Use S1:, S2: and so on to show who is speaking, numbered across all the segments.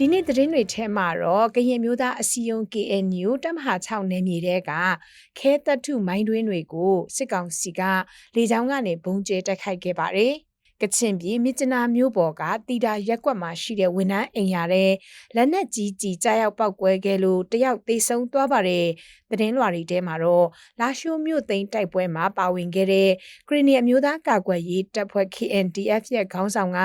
S1: ဒီနေ့သတင်းတွေထဲမှာတော့ကရင်မျိုးသားအစည်းအရုံး KNU တမဟာ6နယ်မြေတဲကခဲတပ်ထုမိုင်းတွင်းတွေကိုစစ်ကောင်စီကလေကြောင်းကနေဘုံကျဲတိုက်ခိုက်ခဲ့ပါတယ်။ ကချင်ပြည်မြစ်ကျနာမြို့ပေါ်ကတီတာရက်ကွက်မှာရှိတဲ့ဝန်ထမ်းအိမ်ယာတဲ့လက်နက်ကြီးကြီးကြားရောက်ပောက်ကွဲခဲ့လို့တယောက်သေဆုံးသွားပါတယ်။သတင်းလွှာတွေထဲမှာတော့လာရှိုးမြို့သိမ်းတိုက်ပွဲမှာပါဝင်ခဲ့တဲ့ခရီးနီအမျိုးသားကာကွယ်ရေးတပ်ဖွဲ့ KNDF ရဲ့ခေါင်းဆောင်က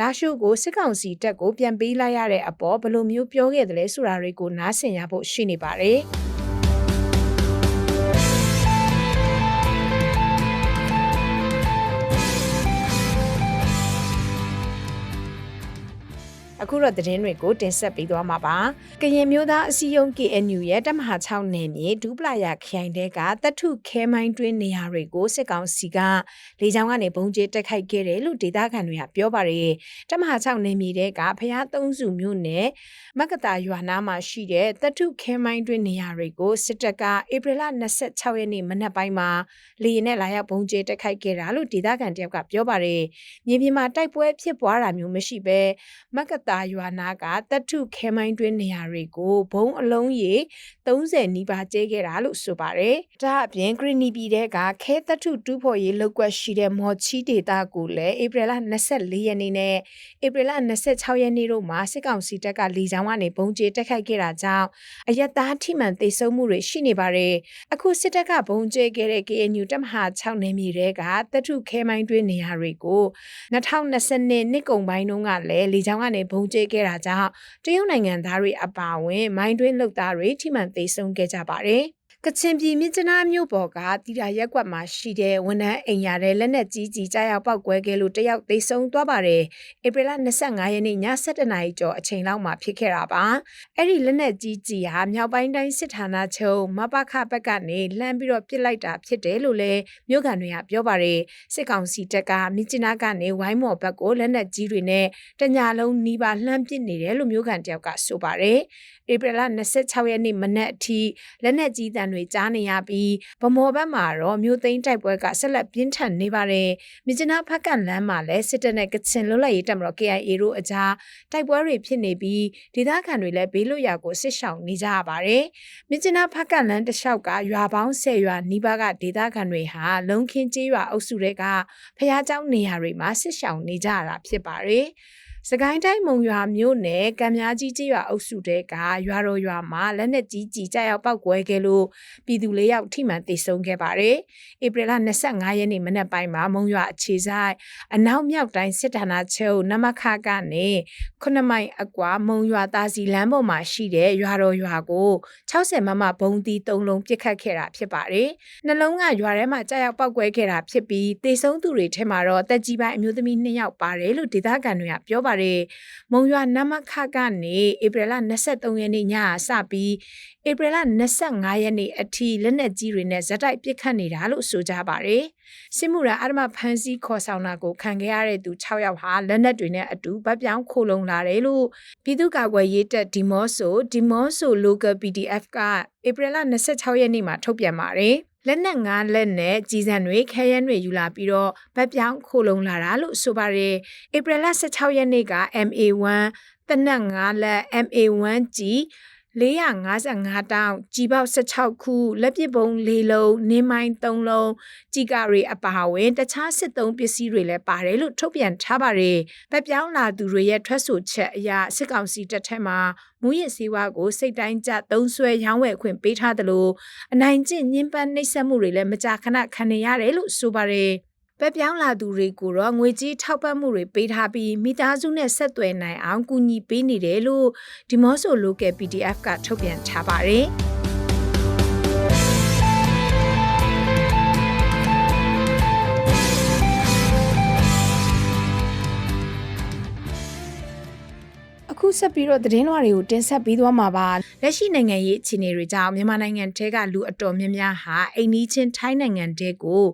S1: လာရှိုးကိုစစ်ကောင်စီတပ်ကိုပြန်ပေးလိုက်ရတဲ့အပေါ်ဘယ်လိုမျိုးပြောခဲ့တယ်လဲဆိုတာတွေကိုနားဆင်ရဖို့ရှိနေပါတယ်။ အခုတော့သတင်းတွေကိုတင်ဆက်ပေးသွားမှာပါ။ကရင်မျိုးသားအစည်းအရုံး KNU ရဲ့တမဟာ6နယ်မြေဒူပလာယာခရိုင်တဲကတထုခဲမိုင်းတွင်းနေရာတွေကိုစစ်ကောင်စီကလေကြောင်းကနေဘုံကျဲတက်ခိုက်ခဲ့တယ်လို့ဒေသခံတွေကပြောပါတယ်။တမဟာ6နယ်မြေတဲကဖျားသုံးစုမြို့နယ်မက္ကတာရွာနာမှာရှိတဲ့တထုခဲမိုင်းတွင်းနေရာတွေကိုစစ်တပ်ကဧပြီလ26ရက်နေ့မနက်ပိုင်းမှာလေယာဉ်နဲ့လာရောက်ဘုံကျဲတက်ခိုက်ခဲ့တာလို့ဒေသခံတယောက်ကပြောပါတယ်။မြေပြင်မှာတိုက်ပွဲဖြစ်ပွားတာမျိုးမရှိဘဲမက္ကတာရွာနာကတပ်ထုခဲမိုင်းတွင်းနေရာတွေကိုဘုံအလုံးရေ30နီးပါးကျဲခဲ့တာလို့ဆိုပါတယ်။ဒါအပြင်ဂရီနီပြည်တဲ့ကခဲတပ်ထုတူးဖော်ရေးလောက်ကွက်ရှိတဲ့မော်ချီဒေတာကိုလည်းဧပြီလ24ရက်နေ့နဲ့ဧပြီလ26ရက်နေ့တို့မှာစစ်ကောင်စီတပ်ကလေကြောင်းကနေဘုံကျဲတက်ခိုက်ခဲ့တာကြောင့်အယက်သားထိမှန်သေဆုံးမှုတွေရှိနေပါတယ်။အခုစစ်တပ်ကဘုံကျဲခဲ့တဲ့ KNU တပ်မဟာ6နယ်မြေတွေကတပ်ထုခဲမိုင်းတွင်းနေရာတွေကို2020နှစ်ကုန်ပိုင်းတုန်းကလည်းလေကြောင်းကနေဘုံကျဲခဲ့တာကြောင့်တရုတ်နိုင်ငံသားတွေအပါအဝင် မိုင်းတွင်းလုပ်သားတွေထိမှန်သိဆုံးခဲ့ကြပါတယ်။ ကချင်ပြည်မြစ်ကျနာမြို့ပေါ်ကတီရာရက်ကွက်မှာရှိတဲ့ဝန်ထမ်းအိမ်ယာတဲ့လက်နက်ကြီးကြီးကြားရောက်ပောက်ကွဲခဲ့လို့တယောက်သေဆုံးသွားပါတယ်။ဧပြီလ25ရက်နေ့ည7:00နာရီကျော်အချိန်လောက်မှာဖြစ်ခဲ့တာပါ။အဲ့ဒီလက်နက်ကြီးကြီးဟာမြောက်ပိုင်းတိုင်းစစ်ဌာနချုပ်မပခဘက်ကနေလှမ်းပြီးတော့ပစ်လိုက်တာဖြစ်တယ်လို့လည်းမြို့ကန်တွေကပြောပါတယ်။စစ်ကောင်စီတပ်ကမြစ်ကျနာကနေဝိုင်းမော်ဘက်ကိုလက်နက်ကြီးတွေနဲ့တညာလုံးနီးပါလှမ်းပစ်နေတယ်လို့မြို့ကန်တယောက်ကဆိုပါတယ်။ဧပြီလ26ရက်နေ့မနက်အထိလက်နက်ကြီးတန်တွေကြားနေရပြီးဗမော်ဘက်မှာတော့မြို့သိမ်းတိုက်ပွဲကဆက်လက်ပြင်းထန်နေပါတယ်။မြကျနာဖက်ကန်လမ်းမှာလည်းစစ်တပ်နဲ့ကချင်လွတ်လပ်ရေးတပ်မတော် KIA တို့အကြားတိုက်ပွဲတွေဖြစ်နေပြီးဒေသခံတွေလည်းဘေးလွတ်ရာကိုစစ်ရှောင်နေကြရပါတယ်။မြကျနာဖက်ကန်လမ်းတစ်လျှောက်ကရွာပေါင်း10ရွာနီးပါးကဒေသခံတွေဟာလုံခင်းကျေးရွာအုပ်စုတွေကဖျားเจ้าနေရာတွေမှာစစ်ရှောင်နေကြရတာဖြစ်ပါတယ်။ စကိုင်းတိုင်းမုံရွာမြို့နယ်ကံများကြီးကျေးရွာအုပ်စုတဲကရွာတော်ရွာမှာလက်နက်ကြီးကြီးကြောက်ပောက်ကွဲခဲ့လို့ပြည်သူ၄ယောက်ထိမှန်သေဆုံးခဲ့ပါတယ်။ဧပြီလ25ရက်နေ့မနက်ပိုင်းမှာမုံရွာအခြေဆိုင်အနောက်မြောက်တိုင်းစစ်ဌာနချုပ်နမခကနေ9မိုင်အကွာမုံရွာသားစီလမ်းပေါ်မှာရှိတဲ့ရွာတော်ရွာကို60မမဘုံတီ3လုံးပစ်ခတ်ခဲ့တာဖြစ်ပါတယ်။နှလုံးကရွာထဲမှာကြောက်ပောက်ကွဲခဲ့တာဖြစ်ပြီးသေဆုံးသူတွေထဲမှာတော့တက်ကြီးပိုင်းအမျိုးသမီး2ယောက်ပါတယ်လို့ဒေသခံတွေကပြောပါတယ်။မုံရွာနမခကနေဧပြီလ23ရက်နေ့ညစပြီးဧပြီလ25ရက်နေ့အထိလက်နက်ကြီးတွေနဲ့ဇက်တိုက်ပစ်ခတ်နေတာလို့ဆိုကြပါတယ်။စစ်မှုရအဓမ္မဖမ်းဆီးခေါ်ဆောင်တာကိုခံခဲ့ရတဲ့သူ6ယောက်ဟာလက်နက်တွေနဲ့အတူဗတ်ပြောင်းခိုလုံလာတယ်လို့ပြည်သူ့ကာကွယ်ရေးတပ်ဒီမော့ဆိုဒီမော့ဆို local PDF ကဧပြီလ26ရက်နေ့မှာထုတ်ပြန်ပါတယ်။ လက်နက်ငါးလက်နဲ့ကြီးစံတွေခဲယမ်းတွေယူလာပြီးတော့ဗတ်ပြောင်းခိုလုံလာတာလို့ဆိုပါတယ်။ဧပြီလ16ရက်နေ့က MA1 တနက်ငါးလက် MA1 ကြီး 455တောင်ကြီပေါက်16ခုလက်ပစ်ပုံ၄လုံးနင်းမိုင်း3လုံးကြီကတွေအပါအဝင်တခြားစစ်သုံးပစ္စည်းတွေလည်းပါတယ်လို့ထုတ်ပြန်ထားပါတယ်။တပ်ပြောင်းလာသူတွေရဲ့ထွက်ဆိုချက်အရစစ်ကောင်စီတပ်ထက်မှာမူရစ်စည်းဝါးကိုစိတ်တိုင်းကျသုံးဆွဲရောင်းဝယ်ခွင့်ပေးထားသလိုအနိုင်ကျင့်ညှဉ်းပန်းနှိပ်စက်မှုတွေလည်းမကြာခဏခံနေရတယ်လို့ဆိုပါတယ်။ ပဲပြောင်းလာသူတွေကိုတော့ငွေကြေးထောက်ပံ့မှုတွေပေးထားပြီးမိသားစုနဲ့ဆက်သွယ်နိုင်အောင်ကူညီပေးနေတယ်လို့ဒီမော့ဆို local PDF ကထုတ်ပြန်ထားပါတယ်။ ဆက်ပြီးတော့သတင်းလွှာတွေကိုတင်ဆက်ပေးသွားမှာပါလက်ရှိနိုင်ငံရေးအခြေအနေတွေကြောင့်မြန်မာနိုင်ငံတဲကလူအတော်များများဟာအိမ်နီးချင်းထိုင်းနိုင်ငံတဲကို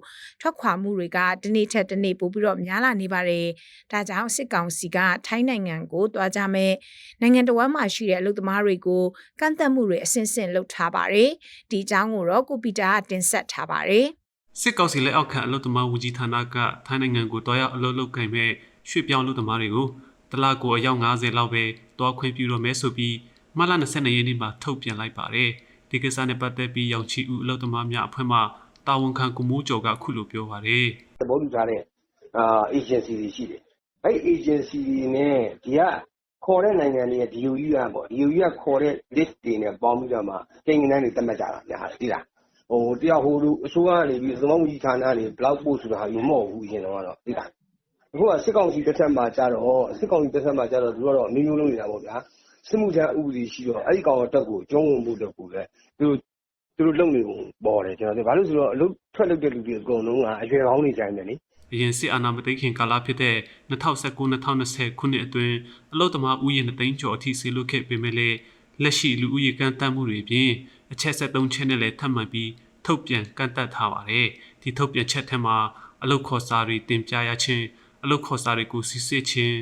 S1: ထွက်ခွာမှုတွေကတနေ့ထက်တနေ့ပိုပြီးတော့များလာနေပါတယ်ဒါကြောင့်စစ်ကောင်စီကထိုင်းနိုင်ငံကိုတွားကြမဲ့နိုင်ငံတော်ဝန်မှာရှိတဲ့အလုပ်သမားတွေကိုကန့်သက်မှုတွေအဆင့်ဆင့်လုပ်ထားပါတယ်ဒီအကြောင်းကိုတော့ကိုပီတာကတင်ဆက်ထားပါတယ်
S2: စစ်ကောင်စီလက်အောက်ခံအလုပ်သမားဝန်ကြီးဌာနကထိုင်းနိုင်ငံကိုတွားရောက်အလုပ်လုပ်ကိုင်မဲ့ရွှေ့ပြောင်းအလုပ်သမားတွေကို တလကိုအယောက်90လောက်ပဲတွားခွင့်ပြုတော့မယ်ဆိုပြီးမလ22ရက်နေ့မှာထုတ်ပြန်လိုက်ပါတယ်ဒီကိစ္စနဲ့ပတ်သက်ပြီးရောင်ချီဦးအလုပ်သမားများအဖွဲ့မှတာဝန်ခံကုမိုးကျော်ကခုလိုပြောပါတယ်
S3: သဘောတူထားတဲ့အာ agency တွေရှိတယ်။အဲ့ agency တွေနဲ့ဒီကခေါ်တဲ့နိုင်ငံတွေရဲ့ DOE ကပေါ့ DOE ကခေါ်တဲ့ list တွေနဲ့ပေါင်းပြီးတော့မှကိန်းဂဏန်းတွေသတ်မှတ်ကြတာများတယ်သိလား။ဟိုတယောက်ဟိုလူအစိုးရကနေပြီးသမုံကြီးဌာနတွေ block post ဆိုတာဟာမဟုတ်ဘူးအရင်တော့ကတော့သိလား။ အခုက စစ်ကောင်စီတစ်ထက်မှာကြတော့ စစ်ကောင်စီတစ်ထက်မှာကြတော့ သူတို့ကတော့ အမျိုးမျိုးလုပ်နေတာပေါ့ဗျာ။စစ်မှုထမ်းဥပဒေရှိတော့ အဲ့ဒီကောင်တက်ကို ကျုံးဝင်မှုတက်ကိုလည်းသူတို့သူတို့လုပ်နေပုံပေါ်တယ်ကျွန်တော်တို့ဘာလို့ဆိုတော့ အလုပ်ထွက်လုပ်တဲ့လူတွေအကုန်လုံးက အရွယ်ကောင်းနေကြတယ်လေ။
S2: အရင် စစ်အာဏာမသိမ်းခင်ကာလဖြစ်တဲ့2019-2020ခုနှစ်အတွင်း အလုပ်သမားဥယျာဉ်သိန်းကျော်အထိဆေးလွတ်ခဲ့ပေမဲ့လည်း လက်ရှိ လူဦးရေကန့်သတ်မှုတွေပြင် အချက်ဆက်၃ချက်နဲ့လည်း ထပ်မံပြီး ထုတ်ပြန်ကန့်သတ်ထားပါတယ်။ဒီထုတ်ပြန်ချက်ထက်မှာ အလုပ်ခေါ်စာတွေ တင်ပြရခြင်း အလုပ်ခေါ်စာတွေကိုစစ်ဆေးခြင်း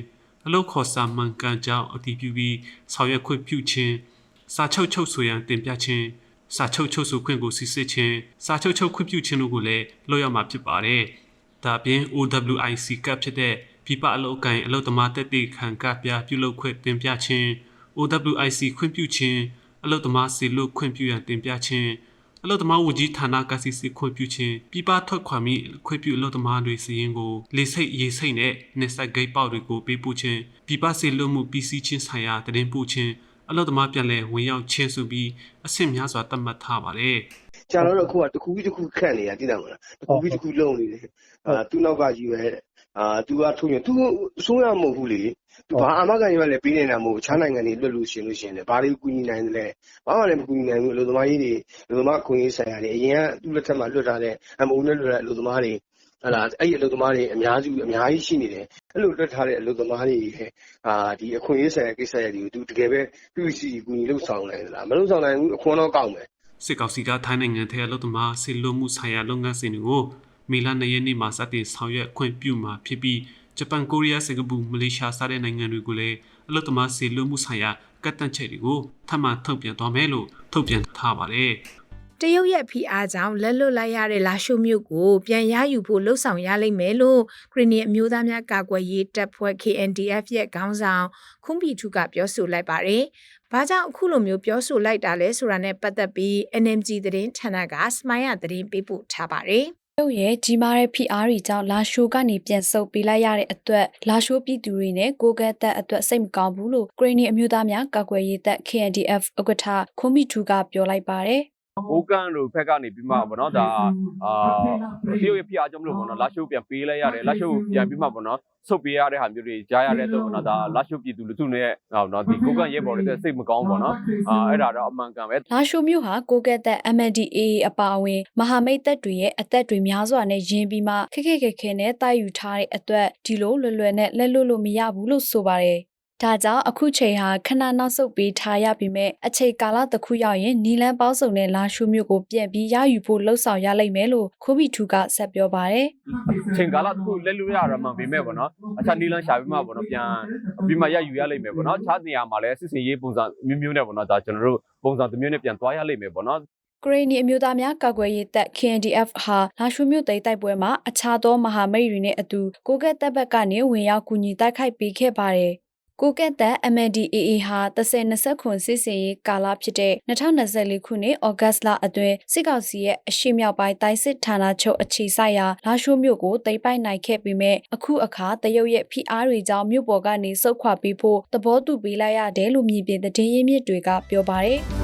S2: အလုပ်ခေါ်စာမှန်ကန်ကြောင်းအတည်ပြုပြီးဆောင်ရွက်ခွင့်ပြုခြင်းစာချုပ်ချုပ်ဆိုရန်တင်ပြခြင်းစာချုပ်ချုပ်ဆိုခွင့်ကိုစစ်ဆေးခြင်းစာချုပ်ချုပ်ခွင့်ပြုခြင်းတို့ကိုလည်းလုပ်ရမှာဖြစ်ပါတယ်။ဒါပြင် OWIC ကပ်ဖြစ်တဲ့ပြပအလုပ်ကိုင်အလုပ်သမားတက်တေခံကပြပြုလုပ်ခွင့်တင်ပြခြင်း OWIC ခွင့်ပြုခြင်းအလုပ်သမားစီလို့ခွင့်ပြုရန်တင်ပြခြင်း အလုပ်သမားဝန်ကြီးဌာနကစီစီခွင့်ပြုခြင်းပြပထွက်ခွာမိခွင့်ပြုအလုပ်သမားတွေစီရင်ကိုလေစိတ်ရေစိတ်နဲ့နေဆက်ဂိတ်ပေါက်တွေကိုပေးပို့ခြင်းပြပစီလို့မှု PC ချင်းဆိုင်ရာတရင်ပို့ခြင်းအလုပ်သမားပြန်လည်ဝင်ရောက်ချင်းဆိုပြီးအဆင့်များစွာသတ်မှတ်ထားပါတယ်
S3: ကျွန်တော်တို့အခုကတစ်ခုပြီးတစ်ခုခန့်နေတာသိတယ်မလားတစ်ခုပြီးတစ်ခုလုံနေတယ်အာသူနောက်ကယူရဲအာ သူကထုတ်ရင်သူအစိုးရမဟုတ်ဘူးလေသူဘာအမကန်ရွက်လည်းပေးနေတာမဟုတ်ချားနိုင်ငံတွေလွတ်လို့ရှင်လို့ရှင်တယ်ဘာတွေကူညီနိုင်တယ်လဲဘာမှလည်းမကူညီနိုင်ဘူးလူသမားကြီးတွေလူသမားခွင့်ရေးဆိုင်ရာတွေအရင်ကသူ့လက်ထက်မှာလွတ်ထားတဲ့ MOU နဲ့လွတ်တဲ့လူသမားတွေဟလာအဲ့ဒီအလုပ်သမားတွေအများစုအများကြီးရှိနေတယ်အဲ့လိုလွတ်ထားတဲ့အလုပ်သမားတွေရဲ့အာဒီအခွင့်အရေးဆိုင်ရာကိစ္စရပ်တွေကိုသူတကယ်ပဲ PVC ကူညီလို့ဆောင်နိုင်သလားမလို့ဆောင်နိုင်ဘူးအခွင့်တော့ကောက်မယ်
S2: စစ်ကောင်စီကထိုင်းနိုင်ငံထဲအလုပ်သမားဆီလွတ်မှုဆိုင်ရာလုပ်ငန်းစဉ်တွေကို မီလာ၂ရက်နေ့မှာစတင်ဆောင်ရွက်ခွင့်ပြုမှာဖြစ်ပြီးဂျပန်ကိုရီးယားစင်ကာပူမလေးရှားစတဲ့နိုင်ငံတွေကိုလည်းအလုပ်သမားဆီလွတ်မှုဆိုင်ရာကန့်သတ်ချက်တွေကိုထပ်မံထုတ်ပြန်သွားမယ်လို့ထုတ်ပြန်ထားပါတယ်
S1: တရုတ်ရဲ့ဖိအားကြောင့်လက်လွတ်လိုက်ရတဲ့လာရှိုမြို့ကိုပြန်ရယူဖို့လှုံ့ဆော်ရလိမ့်မယ်လို့ခရီးနီအမျိုးသားများကာကွယ်ရေးတပ်ဖွဲ့ KNDF ရဲ့ခေါင်းဆောင်ခွန်ပီထူကပြောဆိုလိုက်ပါတယ်။ဘာကြောင့်အခုလိုမျိုးပြောဆိုလိုက်တာလဲဆိုတာနဲ့ပတ်သက်ပြီး NMG သတင်းဌာနကစမိုင်းရသတင်းပေးပို့ထားပါတယ်။
S4: ရုပ်ရဲ့ကြီးမားတဲ့ PR တွေကြောင့်လာရှိုးကနေပြန်ဆုပ်ပေးလိုက်ရတဲ့အတွက်လာရှိုးပြည်သူတွေနဲ့ကိုကဲတက်အတွက်စိတ်မကောင်းဘူးလို့ဂရင်းနီအမျိုးသားများကာကွယ်ရေးတပ် KNDF ဥက္ကဋ္ဌခွန်မီထူကပြောလိုက်ပါတယ်
S5: ဘိုးကန်တို့ဖက်ကနေပြီးမှပေါ့နော်ဒါအာတရုတ်ရဲ့ဖျားကြောင့်မလို့ပေါ့နော်လာရှိုးပြန်ပေးလိုက်ရတယ်လာရှိုးပြန်ပြီးမှပေါ့နော်ဆုတ်ပေးရတဲ့ဟာမျိုးတွေကြားရတဲ့တော့ပေါ့နော်ဒါလာရှိုးပြည်သူလူထုနဲ့ဟောနော်ဒီကိုကန်ရဲဘော်တွေစိတ်မကောင်းပေါ့နော်အာအဲ့ဒါတော့အမှန်ကန်ပဲ
S4: လာရှိုးမြို့ဟာကိုကဲတက် MNDAA အပါအဝင်မဟာမိတ်တပ်တွေရဲ့အသက်တွေများစွာနဲ့ယင်းပြီးမှခက်ခက်ခဲခဲနဲ့တိုက်ယူထားတဲ့အတွက်ဒီလိုလွယ်လွယ်နဲ့လက်လွတ်လို့မရဘူးလို့ဆိုပါတယ် ဒါကြောင့်အခုချိန်ဟာခဏနောက်ဆုတ်ပေးထားရပြီမဲ့အချိန်ကာလတစ်ခုရောက်ရင်နီလန်းပေါင်းစုံနဲ့လာရှုမျိုးကိုပြန်ပြီးရယူဖို့လှုံ့ဆော်ရလိမ့်မယ်လို့ခိုးဘီထူကဆက်ပြောပါတယ်
S5: ချိန်ကာလတစ်ခုလက်လွတ်ရတာမှပြင်မဲ့ပေါ့နော်အခြားနီလန်းရှာပြီးမှပေါ့နော်ပြန်ပြီးမှရယူရလိမ့်မယ်ပေါ့နော်အခြားနေရာမှာလည်းစစ်စင်ရေးပုံစံမျိုးမျိုးနဲ့ပေါ့နော်ဒါကျွန်တော်တို့ပုံစံတစ်မျိုးနဲ့ပြန်သွားရလိမ့်မယ်ပေါ့နော်
S4: ဂရိနီအမျိုးသားများကာကွယ်ရေးတပ် KNDF ဟာလာရှုမြို့သိမ်းတိုက်ပွဲမှာအခြားသောမဟာမိတ်တွေနဲ့အတူကိုကဲ့တပ်ဘက်ကနေဝင်ရောက်ကူညီတိုက်ခိုက်ပေးခဲ့ပါတယ်။ ကိုကဲ့တပ် MNDAA ဟာ30-20ခွန်စစ်စင်ရေးကာလဖြစ်တဲ့2024ခုနှစ်ဩဂတ်လအတွင်းစစ်ကောင်စီရဲ့အရှိမြောက်ပိုင်းတိုင်းစစ်ဌာနချုပ်အခြေစိုက်ရာလာရှိုးမြို့ကိုသိမ်းပိုက်နိုင်ခဲ့ပေမဲ့အခုအခါတရုတ်ရဲ့ဖိအားတွေကြောင့်မြို့ပေါ်ကနေစုတ်ခွာပေးဖို့သဘောတူပေးလိုက်ရတယ်လို့မြင်ပြင်တဲ့ရင်းမြစ်တွေကပြောပါတယ်။